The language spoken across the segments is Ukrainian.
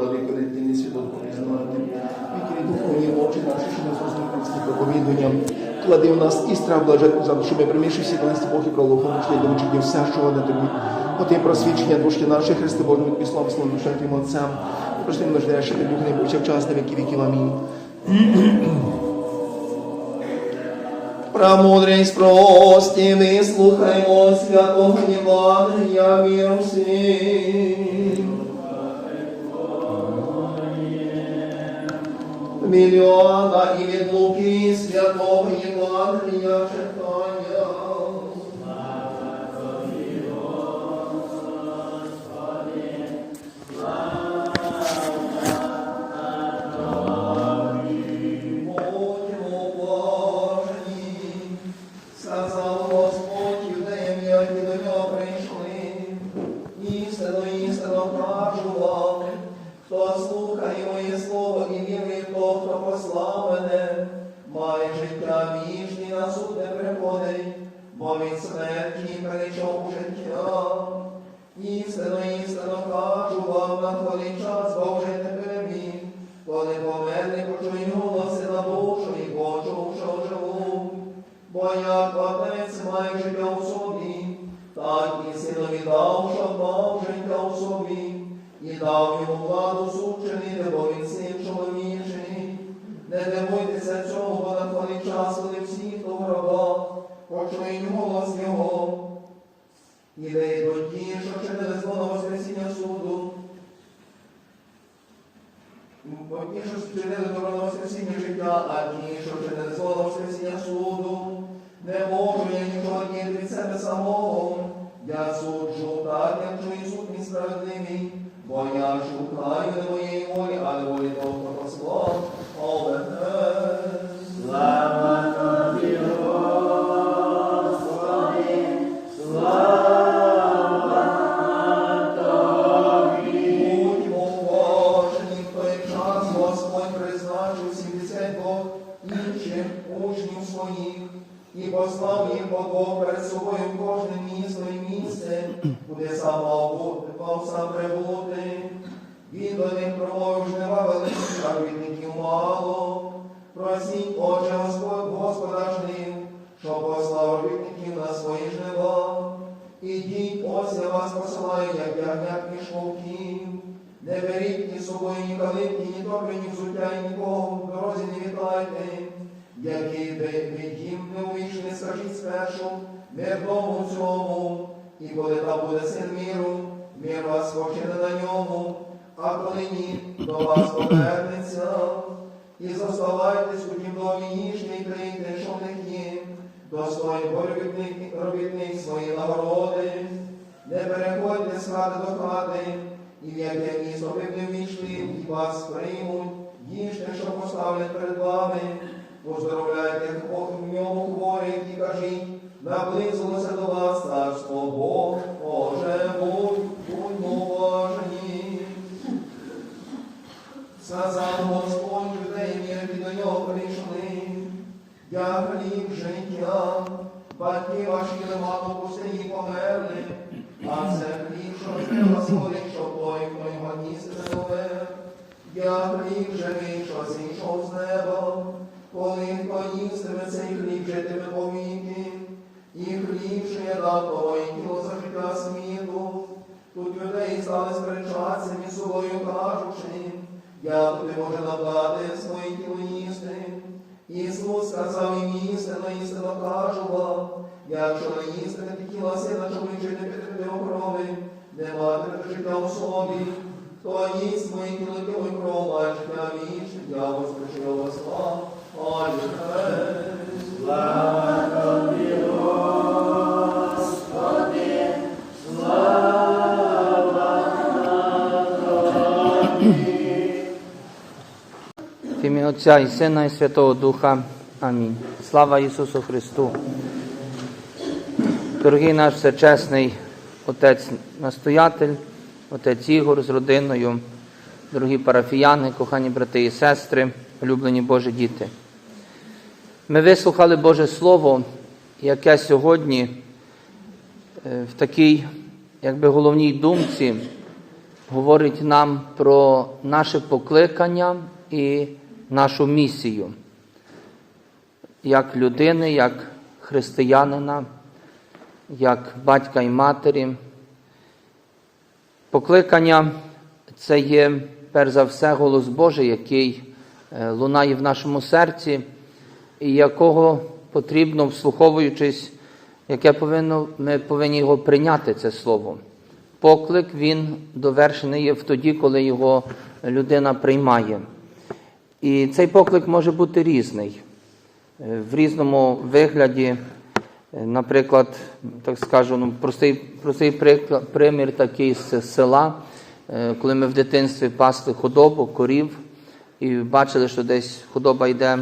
владико дитини святого признати. Вікері духовні очі наші, що не зрозуміли людських проповідуванням. Клади в нас і страх блажен за що ми приміші всі колесті Бог і пролухом, що йдемо чи все, що вони тобі. Оти просвідчення душки наші, Христи Боже, ми тобі слава, слава душам Твоїм Отцям. Прости ми нуждає, що ти Дух не був час на віки віків. Амінь. Премудрість прості, вислухаймо святого Євангелія віру Мільйона і від луки святого Євангелія голос його. І вийдуть ті, що чинили зло на Воскресіння суду, Бо ті, вчинили добро на Воскресіння життя, а ті, що вчинили зло на Воскресіння суду, не можу я нічого діяти від себе самого. Я суджу так, як чую суд мій бо я шукаю не моєї волі, але волі того, бути, мав сам прибути. Він до них промовив жнива великі, а робітників мало. Просіть, Отче Господь, Господа жнив, що послав робітників на свої жнива. Ідіть, ось я вас посилаю, як ягнят між вовків. Не беріть ні собою ні калитки, ні торби, ні взуття, і нікого в дорозі не вітайте. Які ви від їм не увійшли, скажіть спершу, мир дому цьому, і коли там буде син міру, мир вас почине на ньому, а коли ні, до вас повернеться. І зоставайтесь у тім домі і прийте, що в них є, достойні бо робітник, робітник свої нагороди. Не переходьте з хати до хати, і в яке місто ви не війшли, і вас приймуть, їжте, що поставлять перед вами, поздоровляйте істину кажу вам, якщо не їстимете тіла сина, щоб ви жити підтримати окрови, не матимете життя у собі, хто їсть моє тіло і кров, має життя вічне, я його слава. Алілуя. Слава тобі, Господи, слава тобі. В ім'я Отця і Сина, і Святого Духа. Амінь. Слава Ісусу Христу. Дорогий наш всечесний Отець настоятель, Отець Ігор з родиною, дорогі парафіяни, кохані брати і сестри, улюблені Божі діти. Ми вислухали Боже Слово, яке сьогодні е, в такій, якби головній думці говорить нам про наше покликання і нашу місію як людини, як християнина, як батька і матері. Покликання це є перш за все голос Божий, який е, лунає в нашому серці, і якого потрібно, вслуховуючись, яке повинно, ми повинні його прийняти, це слово. Поклик він довершений є в тоді, коли його людина приймає. І цей поклик може бути різний. В різному вигляді, Е, наприклад, так скажу, ну, простий, простий примір такий з села, Е, коли ми в дитинстві пасли худобу, корів, і бачили, що десь худоба йде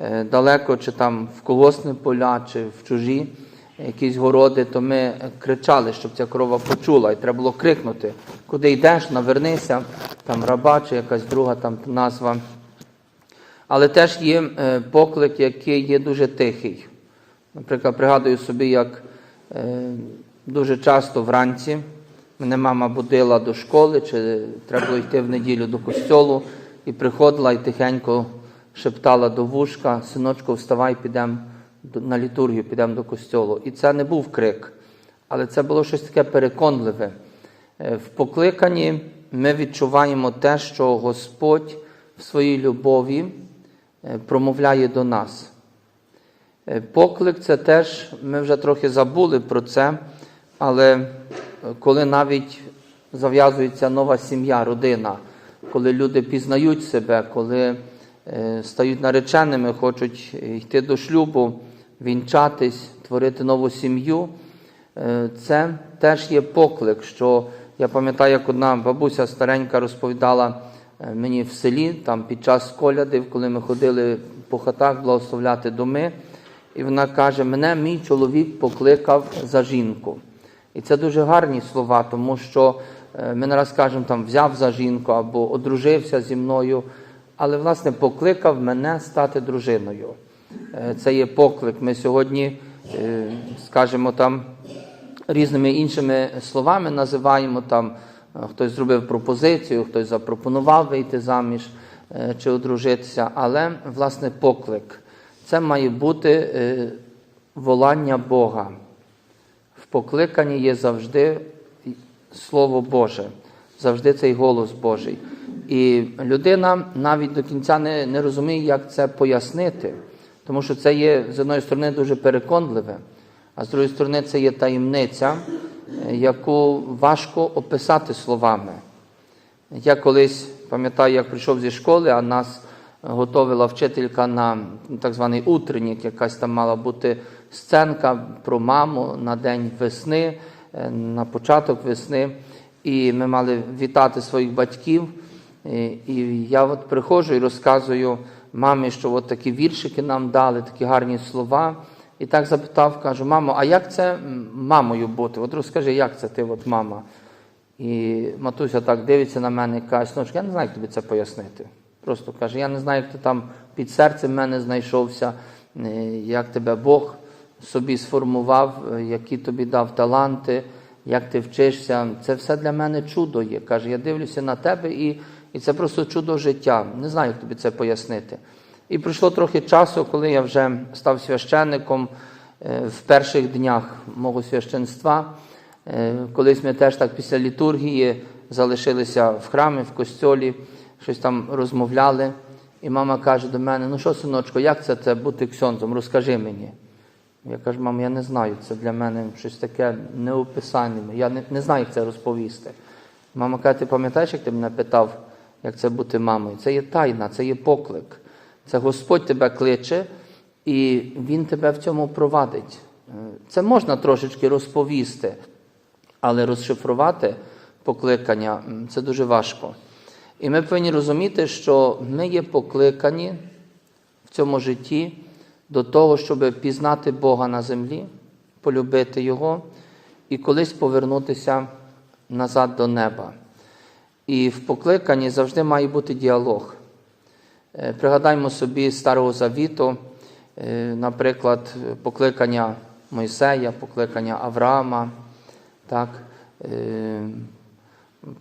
е, далеко, чи там в колосне поля, чи в чужі якісь городи, то ми кричали, щоб ця корова почула, і треба було крикнути, куди йдеш, навернися, там раба чи якась друга там назва. Але теж є е, поклик, який є дуже тихий. Наприклад, пригадую собі, як е, дуже часто вранці мене мама будила до школи, чи треба було йти в неділю до костьолу, і приходила і тихенько шептала до вушка, синочку, вставай, підемо на літургію, підемо до костьолу. І це не був крик, але це було щось таке переконливе. Е, В покликанні ми відчуваємо те, що Господь в своїй любові промовляє до нас. Е, Поклик це теж, ми вже трохи забули про це, але е, коли навіть зав'язується нова сім'я, родина, коли люди пізнають себе, коли е, стають нареченими, хочуть йти до шлюбу, вінчатись, творити нову сім'ю, е, це теж є поклик, що я пам'ятаю, як одна бабуся старенька розповідала е, мені в селі, там під час колядів, коли ми ходили по хатах благословляти доми, і вона каже: мене мій чоловік покликав за жінку. І це дуже гарні слова, тому що е, ми не раз кажемо, там взяв за жінку або одружився зі мною, але власне покликав мене стати дружиною. Е, Це є поклик. Ми сьогодні, е, скажімо там, різними іншими словами називаємо там, е, хтось зробив пропозицію, хтось запропонував вийти заміж е, чи одружитися, але власне поклик. Це має бути е, волання Бога. В покликанні є завжди Слово Боже, завжди цей голос Божий. І людина навіть до кінця не, не розуміє, як це пояснити, тому що це є з одної сторони дуже переконливе, а з другої сторони, це є таємниця, яку важко описати словами. Я колись пам'ятаю, як прийшов зі школи, а нас готовила вчителька на так званий утреннік, якась там мала бути сценка про маму на день весни, е, на початок весни. І ми мали вітати своїх батьків. І, і я от приходжу і розказую мамі, що от такі віршики нам дали, такі гарні слова. І так запитав, кажу, мамо, а як це мамою бути? От розкажи, як це ти, от мама? І матуся так дивиться на мене і каже, синочок, я не знаю, як тобі це пояснити. Просто каже, я не знаю, як ти там під серцем мене знайшовся, е, як тебе Бог собі сформував, е, які тобі дав таланти, як ти вчишся. Це все для мене чудо є. Каже, я дивлюся на тебе і, і це просто чудо життя. Не знаю, як тобі це пояснити. І пройшло трохи часу, коли я вже став священником е, в перших днях мого священства. Е, Колись ми теж так після літургії залишилися в храмі, в костьолі, щось там розмовляли. І мама каже до мене: ну що, синочко, як це, це бути ксьонзом? Розкажи мені. Я кажу, мам, я не знаю, це для мене щось таке неописане. Я не, не знаю, як це розповісти. Мама каже, ти пам'ятаєш, як ти мене питав, як це бути мамою? Це є тайна, це є поклик. Це Господь тебе кличе, і Він тебе в цьому провадить. Е, Це можна трошечки розповісти, але розшифрувати покликання це дуже важко. І ми повинні розуміти, що ми є покликані в цьому житті до того, щоб пізнати Бога на землі, полюбити Його і колись повернутися назад до неба. І в покликанні завжди має бути діалог. Е, Пригадаймо собі Старого Завіту, е, наприклад, покликання Мойсея, покликання Авраама. Так? Е,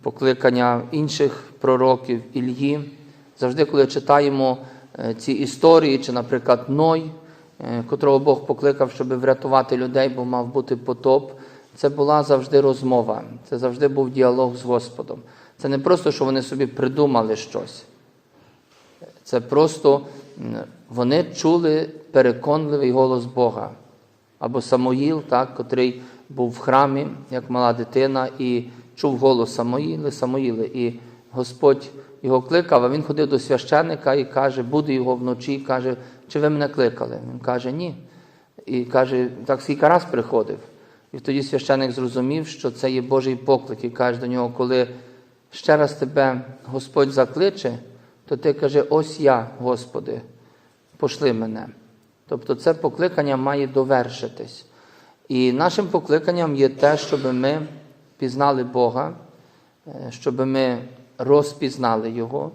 покликання інших пророків Ільї. Завжди, коли читаємо ці історії, чи, наприклад, Ной, котрого Бог покликав, щоб врятувати людей, бо мав бути потоп, це була завжди розмова, це завжди був діалог з Господом. Це не просто, що вони собі придумали щось. Це просто вони чули переконливий голос Бога. Або Самоїл, так, котрий був в храмі, як мала дитина, і чув голос Самоїли, Самоїли. І Господь його кликав, а він ходив до священника і каже, буде його вночі, каже, чи ви мене кликали? Він каже, ні. І каже, так скільки раз приходив. І тоді священник зрозумів, що це є Божий поклик, і каже до нього, коли ще раз тебе Господь закличе, то ти каже, ось я, Господи, пошли мене. Тобто це покликання має довершитись. І нашим покликанням є те, щоб ми пізнали Бога, е, щоб ми розпізнали Його,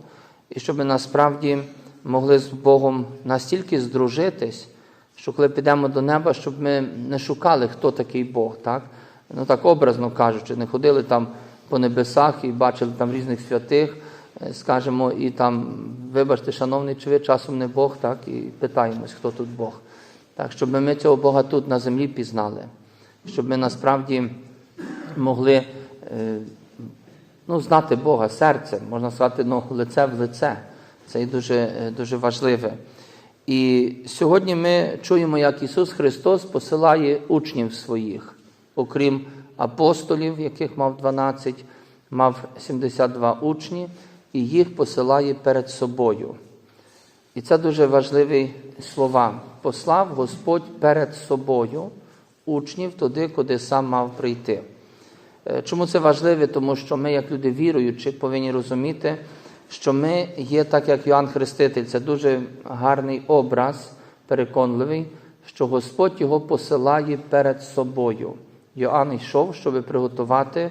і щоб ми насправді могли з Богом настільки здружитись, що коли підемо до неба, щоб ми не шукали, хто такий Бог, так? Ну так образно кажучи, не ходили там по небесах і бачили там різних святих, скажемо, і там, вибачте, шановний, чи ви часом не Бог, так, і питаємось, хто тут Бог. Так, щоб ми цього Бога тут на землі пізнали, щоб ми насправді могли е, ну, знати Бога серцем, можна сказати, ну, лице в лице. Це і дуже, е, дуже важливе. І сьогодні ми чуємо, як Ісус Христос посилає учнів своїх, окрім апостолів, яких мав 12, мав 72 учні, і їх посилає перед собою. І це дуже важливі слова. Послав Господь перед собою учнів туди, куди сам мав прийти. Е, Чому це важливо? Тому що ми, як люди віруючі, повинні розуміти, що ми є так, як Йоанн Хреститель. Це дуже гарний образ, переконливий, що Господь його посилає перед собою. Йоанн йшов, щоб приготувати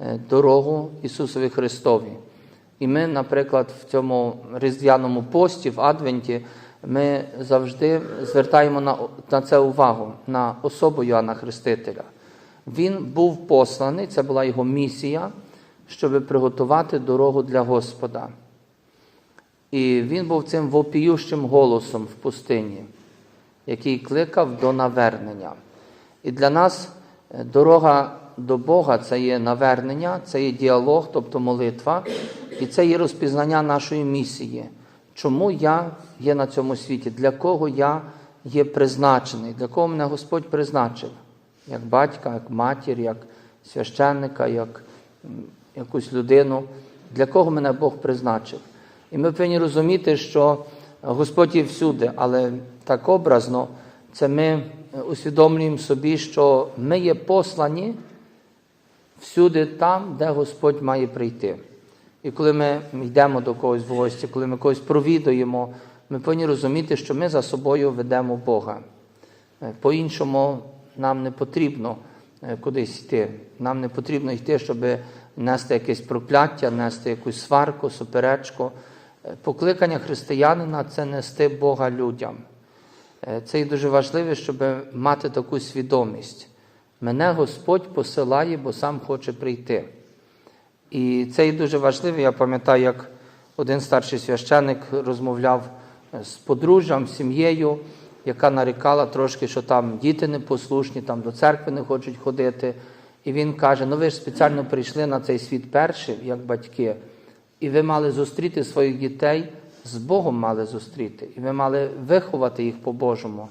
е, дорогу Ісусові Христові. І ми, наприклад, в цьому різдвяному пості, в Адвенті, ми завжди звертаємо на, на це увагу, на особу Йоанна Хрестителя. Він був посланий, це була його місія, щоб приготувати дорогу для Господа. І він був цим вопіющим голосом в пустині, який кликав до навернення. І для нас е, дорога до Бога це є навернення, це є діалог, тобто молитва, і це є розпізнання нашої місії. Чому я є на цьому світі? Для кого я є призначений? Для кого мене Господь призначив? Як батька, як матір, як священника, як якусь людину. Для кого мене Бог призначив? І ми повинні розуміти, що Господь є всюди, але так образно, це ми е, усвідомлюємо собі, що ми є послані всюди там, де Господь має прийти. І коли ми йдемо до когось в гості, коли ми когось провідуємо, ми повинні розуміти, що ми за собою ведемо Бога. Е, По-іншому нам не потрібно е, кудись йти. Нам не потрібно йти, щоб нести якесь прокляття, нести якусь сварку, суперечку. Е, Покликання християнина це нести Бога людям. Це і дуже важливо, щоб мати таку свідомість. Мене Господь посилає, бо сам хоче прийти. І це і дуже важливо. Я пам'ятаю, як один старший священник розмовляв з подружжям, з сім'єю, яка нарікала трошки, що там діти непослушні, там до церкви не хочуть ходити. І він каже: ну ви ж спеціально прийшли на цей світ перші, як батьки, і ви мали зустріти своїх дітей, з Богом мали зустріти, і ви мали виховати їх по-божому.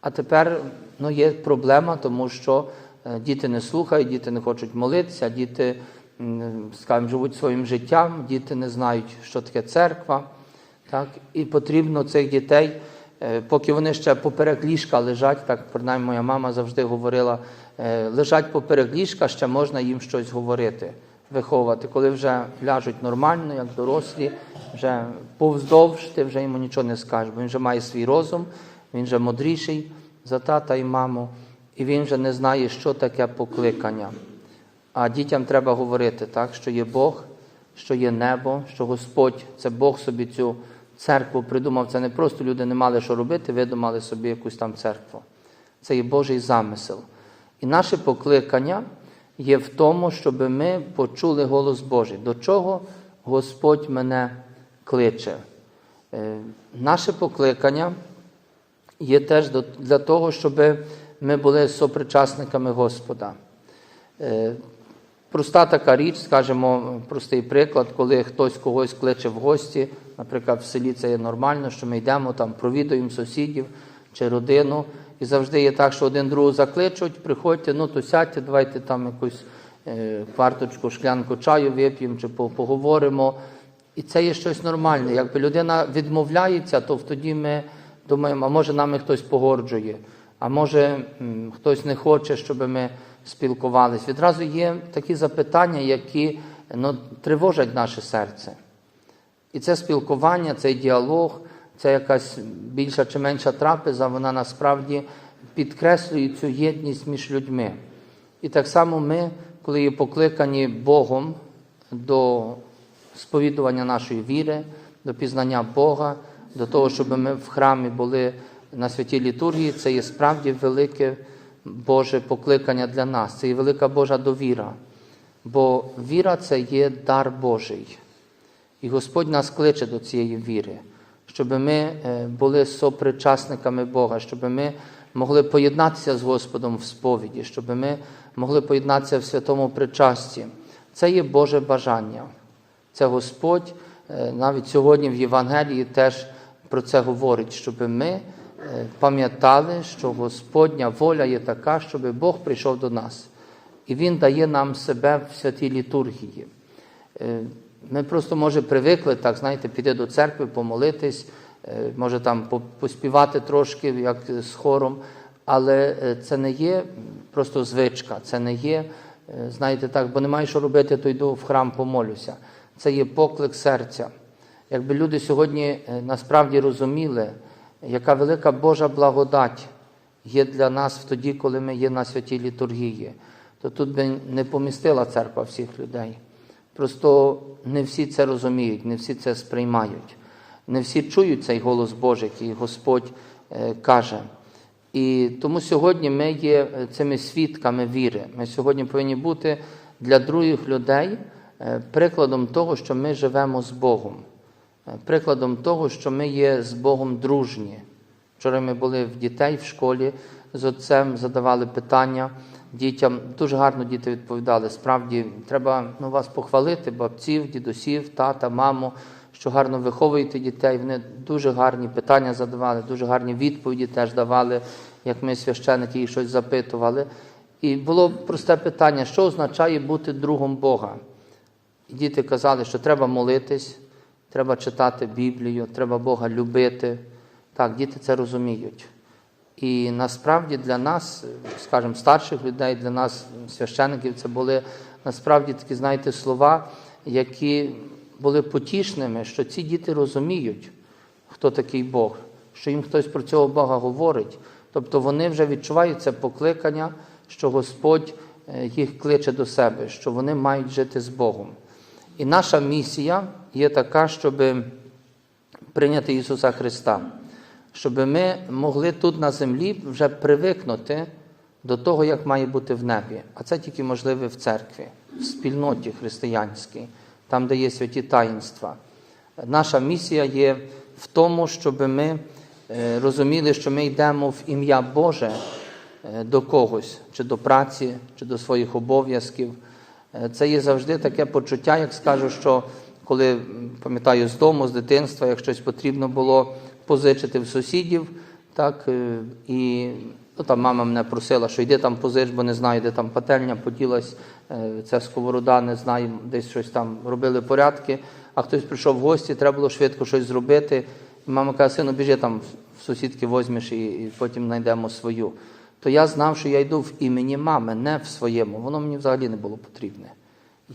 А тепер ну, є проблема, тому що е, діти не слухають, діти не хочуть молитися, діти, скажімо, живуть своїм життям, діти не знають, що таке церква. Так? І потрібно цих дітей, е, поки вони ще поперек ліжка лежать, так принаймні моя мама завжди говорила, е, лежать поперек ліжка, ще можна їм щось говорити, виховувати. Коли вже ляжуть нормально, як дорослі, вже повздовж, ти вже йому нічого не скажеш, бо він вже має свій розум, він вже мудріший за тата і маму, і він вже не знає, що таке покликання. А дітям треба говорити, так, що є Бог, що є небо, що Господь, це Бог собі цю церкву придумав. Це не просто люди не мали що робити, видумали собі якусь там церкву. Це є Божий замисел. І наше покликання є в тому, щоб ми почули голос Божий. До чого Господь мене кличе? Е, Наше покликання є теж для того, щоб ми були сопричасниками Господа. Е, Проста така річ, скажімо, простий приклад, коли хтось когось кличе в гості, наприклад, в селі це є нормально, що ми йдемо там, провідуємо сусідів чи родину. І завжди є так, що один другого закличуть, приходьте, ну то сядьте, давайте там якусь е, кварточку, шклянку чаю вип'ємо чи поговоримо. І це є щось нормальне. Якби людина відмовляється, то тоді ми думаємо, а може нами хтось погорджує, а може хтось не хоче, щоб ми спілкувалися. Відразу є такі запитання, які ну, тривожать наше серце. І це спілкування, цей діалог, це якась більша чи менша трапеза, вона насправді підкреслює цю єдність між людьми. І так само ми, коли є покликані Богом до сповідування нашої віри, до пізнання Бога, до того, щоб ми в храмі були на святій літургії, це є справді велике Боже покликання для нас, це є велика Божа довіра. Бо віра це є дар Божий. І Господь нас кличе до цієї віри, щоб ми е, були сопричасниками Бога, щоб ми могли поєднатися з Господом в сповіді, щоб ми могли поєднатися в святому причасті. Це є Боже бажання. Це Господь е, навіть сьогодні в Євангелії теж про це говорить, щоб ми пам'ятали, що Господня воля є така, щоб Бог прийшов до нас. І Він дає нам себе в святій літургії. Е, Ми просто, може, привикли так, знаєте, піти до церкви, помолитись, е, може там поспівати трошки, як з хором, але е, це не є просто звичка, це не є, знаєте, так, бо немає що робити, то йду в храм помолюся. Це є поклик серця. Якби люди сьогодні насправді розуміли, яка велика Божа благодать є для нас тоді, коли ми є на святій літургії, то тут би не помістила церква всіх людей. Просто не всі це розуміють, не всі це сприймають, не всі чують цей голос Божий, який Господь е, каже. І тому сьогодні ми є е, цими свідками віри. Ми сьогодні повинні бути для других людей е, прикладом того, що ми живемо з Богом, прикладом того, що ми є з Богом дружні. Вчора ми були в дітей в школі з отцем, задавали питання дітям. Дуже гарно діти відповідали. Справді, треба ну, вас похвалити, бабців, дідусів, тата, маму, що гарно виховуєте дітей. Вони дуже гарні питання задавали, дуже гарні відповіді теж давали, як ми священики їх щось запитували. І було просте питання, що означає бути другом Бога? І діти казали, що треба молитись, треба читати Біблію, треба Бога любити. Так, діти це розуміють. І насправді для нас, скажімо, старших людей, для нас, священиків, це були насправді такі, знаєте, слова, які були потішними, що ці діти розуміють, хто такий Бог, що їм хтось про цього Бога говорить. Тобто вони вже відчувають це покликання, що Господь е, їх кличе до себе, що вони мають жити з Богом. І наша місія є така, щоб прийняти Ісуса Христа, щоб ми могли тут на землі вже привикнути до того, як має бути в небі. А це тільки можливе в церкві, в спільноті християнській, там, де є святі таїнства. Наша місія є в тому, щоб ми е, розуміли, що ми йдемо в ім'я Боже е, до когось, чи до праці, чи до своїх обов'язків. Е, Це є завжди таке почуття, як скажу, що коли пам'ятаю з дому, з дитинства, як щось потрібно було позичити в сусідів, так е, і ну, там мама мене просила, що йди там позич, бо не знаю, де там пательня поділась, е, ця сковорода, не знаю, десь щось там робили порядки. А хтось прийшов в гості, треба було швидко щось зробити. І мама каже, сину, біжи там в сусідки возьмеш і, і потім знайдемо свою. То я знав, що я йду в імені мами, не в своєму. Воно мені взагалі не було потрібне.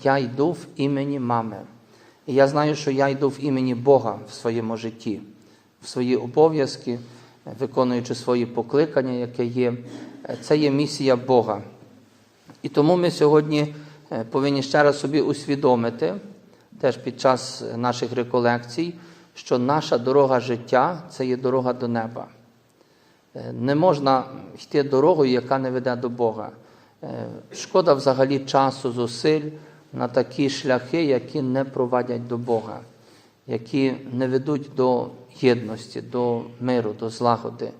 Я йду в імені мами. І я знаю, що я йду в імені Бога в своєму житті, в свої обов'язки, виконуючи свої покликання, яке є. Це є місія Бога. І тому ми сьогодні е, повинні ще раз собі усвідомити, теж під час наших реколекцій, що наша дорога життя це є дорога до неба. Е, Не можна йти дорогою, яка не веде до Бога. Е, Шкода взагалі часу, зусиль на такі шляхи, які не провадять до Бога, які не ведуть до єдності, до миру, до злагоди.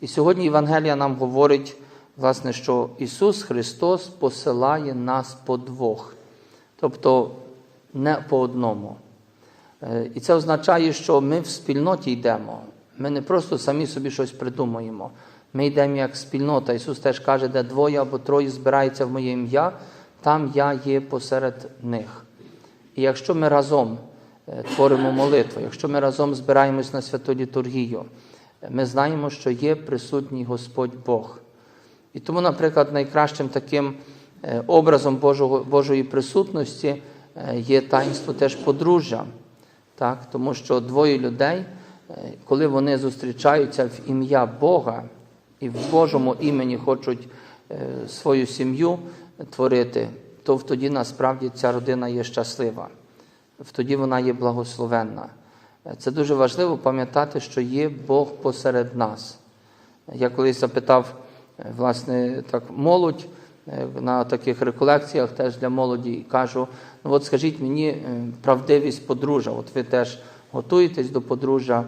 І сьогодні Євангелія нам говорить, власне, що Ісус Христос посилає нас по двох, тобто не по одному. Е, І це означає, що ми в спільноті йдемо. Ми не просто самі собі щось придумуємо. Ми йдемо як спільнота. Ісус теж каже, де двоє або троє збираються в моє ім'я, там я є посеред них. І якщо ми разом е, творимо молитву, якщо ми разом збираємось на святу літургію, ми знаємо, що є присутній Господь Бог. І тому, наприклад, найкращим таким е, образом Божого, Божої присутності е, є таїнство теж подружжя. Так? Тому що двоє людей, коли вони зустрічаються в ім'я Бога і в Божому імені хочуть свою сім'ю творити, то тоді насправді ця родина є щаслива, тоді вона є благословенна. Це дуже важливо пам'ятати, що є Бог посеред нас. Я колись запитав, е, власне, так, молодь е, на таких реколекціях теж для молоді і кажу: ну от скажіть мені е, правдивість подружжя. От ви теж готуєтесь до подружжя,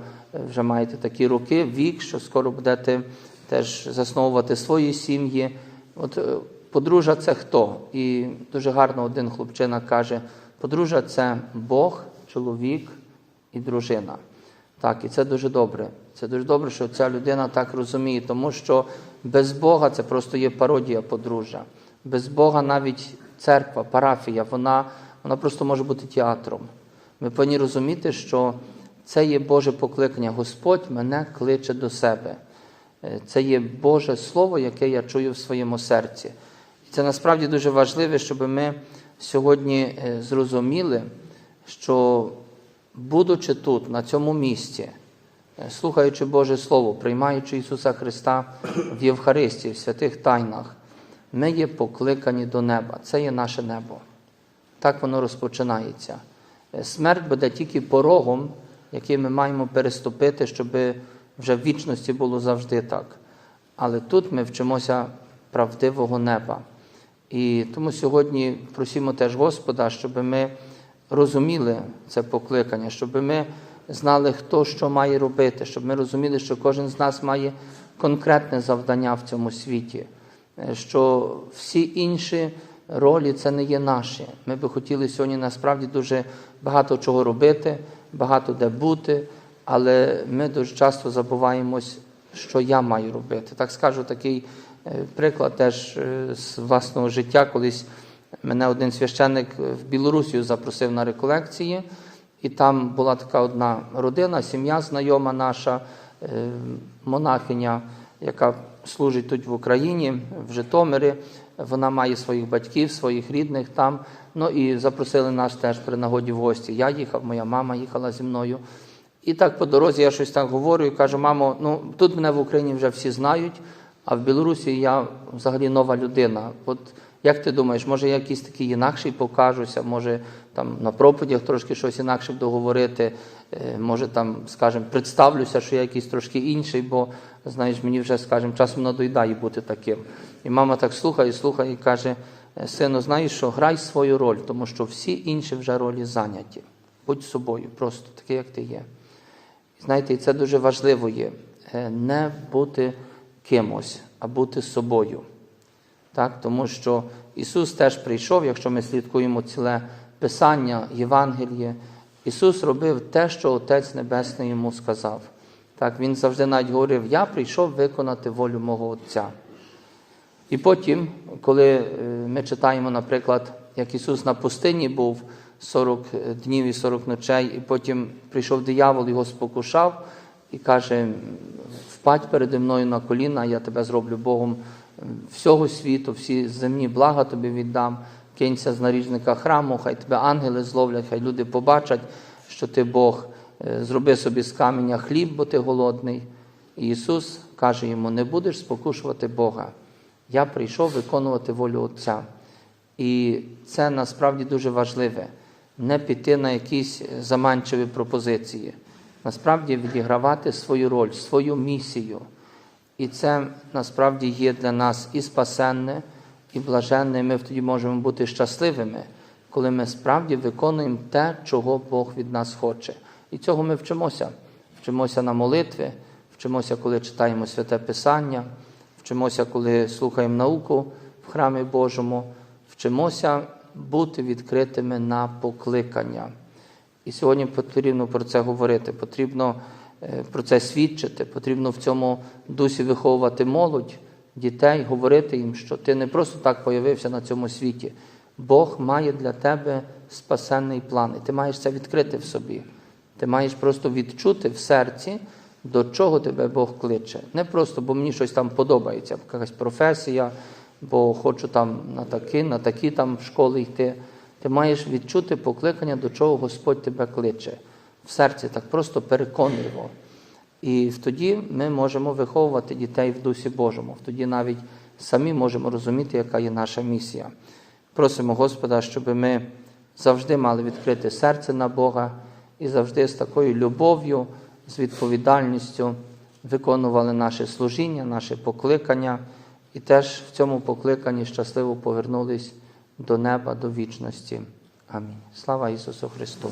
вже маєте такі роки, вік, що скоро будете теж засновувати свої сім'ї. От подружжя це хто? І дуже гарно один хлопчина каже: подружжя це Бог, чоловік і дружина. Так, і це дуже добре. Це дуже добре, що ця людина так розуміє, тому що без Бога це просто є пародія подружжя. Без Бога навіть церква, парафія, вона, вона просто може бути театром. Ми повинні розуміти, що це є Боже покликання. Господь мене кличе до себе. Е, Це є Боже Слово, яке я чую в своєму серці. Це насправді дуже важливо, щоб ми сьогодні е, зрозуміли, що будучи тут, на цьому місці, е, слухаючи Боже Слово, приймаючи Ісуса Христа в Євхаристії, в святих тайнах, ми є покликані до неба. Це є наше небо. Так воно розпочинається. Е, Смерть буде тільки порогом, який ми маємо переступити, щоб вже в вічності було завжди так. Але тут ми вчимося правдивого неба. І тому сьогодні просимо теж Господа, щоб ми розуміли це покликання, щоб ми знали, хто що має робити, щоб ми розуміли, що кожен з нас має конкретне завдання в цьому світі, е, що всі інші ролі це не є наші. Ми би хотіли сьогодні насправді дуже багато чого робити, багато де бути, але ми дуже часто забуваємось, що я маю робити. Так скажу такий приклад теж е, з власного життя. Колись мене один священник в Білорусію запросив на реколекції, і там була така одна родина, сім'я знайома наша, е, монахиня, яка служить тут в Україні, в Житомирі. Вона має своїх батьків, своїх рідних там. Ну і запросили нас теж при нагоді в гості. Я їхав, моя мама їхала зі мною. І так по дорозі я щось так говорю і кажу, мамо, ну тут мене в Україні вже всі знають, а в Білорусі я взагалі нова людина. От як ти думаєш, може я якийсь такий інакший покажуся, може там на проповідях трошки щось інакше буду говорити, е, може там, скажімо, представлюся, що я якийсь трошки інший, бо знаєш, мені вже, скажімо, часом надоїдає бути таким. І мама так слухає, слухає і каже: «Е, сину, знаєш що, грай свою роль, тому що всі інші вже ролі зайняті. Будь собою, просто такий, як ти є. Знаєте, і це дуже важливо є е, не бути кимось, а бути собою. Так? Тому що Ісус теж прийшов, якщо ми слідкуємо ціле Писання, Євангеліє, Ісус робив те, що Отець Небесний йому сказав. Так, Він завжди навіть говорив: Я прийшов виконати волю мого Отця. І потім, коли е, ми читаємо, наприклад, як Ісус на пустині був 40 днів і 40 ночей, і потім прийшов диявол, його спокушав і каже: впадь переді мною на коліна, я тебе зроблю Богом всього світу, всі земні блага тобі віддам, кинься з наріжника храму, хай тебе ангели зловлять, хай люди побачать, що ти Бог, Е, зроби собі з каменя хліб, бо ти голодний. І Ісус каже йому: не будеш спокушувати Бога. Я прийшов виконувати волю Отця. І це насправді дуже важливе не піти на якісь заманчиві пропозиції, насправді відігравати свою роль, свою місію. І це насправді є для нас і спасенне, і блаженний. Ми тоді можемо бути щасливими, коли ми справді виконуємо те, чого Бог від нас хоче. І цього ми вчимося. Вчимося на молитві, вчимося, коли читаємо святе Писання, вчимося, коли слухаємо науку в храмі Божому, вчимося бути відкритими на покликання. І сьогодні потрібно про це говорити, потрібно е, про це свідчити, потрібно в цьому дусі виховувати молодь, дітей, говорити їм, що ти не просто так появився на цьому світі. Бог має для тебе спасенний план, і ти маєш це відкрити в собі. Ти маєш просто відчути в серці, до чого тебе Бог кличе. Не просто, бо мені щось там подобається, якась професія, бо хочу там на такі, на такі там школи йти. Ти маєш відчути покликання, до чого Господь тебе кличе. В серці так просто переконливо. І тоді ми можемо виховувати дітей в Дусі Божому. Тоді навіть самі можемо розуміти, яка є наша місія. Просимо Господа, щоб ми завжди мали відкрите серце на Бога і завжди з такою любов'ю, з відповідальністю виконували наше служіння, наше покликання, і теж в цьому покликанні щасливо повернулись до неба, до вічності. Амінь. Слава Ісусу Христу!